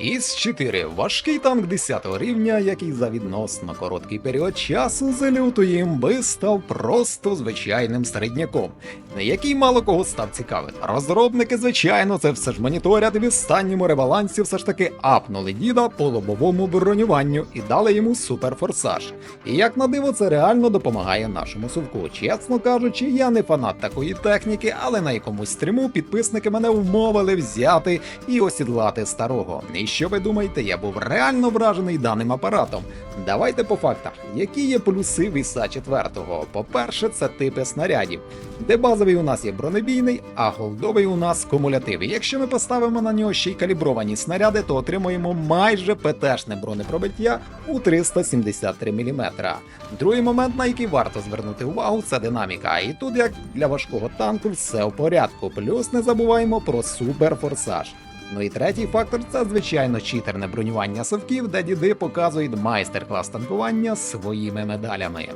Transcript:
ІС-4 важкий танк 10 рівня, який за відносно короткий період часу з лютої імби став просто звичайним середняком, який мало кого став цікавим. Розробники, звичайно, це все ж моніторять в останньому ребалансі все ж таки апнули діда по лобовому бронюванню і дали йому суперфорсаж. І як на диво, це реально допомагає нашому сувку. Чесно кажучи, я не фанат такої техніки, але на якомусь стріму підписники мене вмовили взяти і осідлати старого. Що ви думаєте, я був реально вражений даним апаратом. Давайте по фактах, які є плюси віса 4 По-перше, це типи снарядів, де базовий у нас є бронебійний, а голдовий у нас кумулятивний. Якщо ми поставимо на нього ще й калібровані снаряди, то отримуємо майже ПТшне бронепробиття у 373 мм. Другий момент, на який варто звернути увагу, це динаміка. І тут, як для важкого танку, все в порядку. Плюс не забуваємо про суперфорсаж. Ну і третій фактор це звичайно читерне бронювання совків, де діди показують майстер-клас танкування своїми медалями.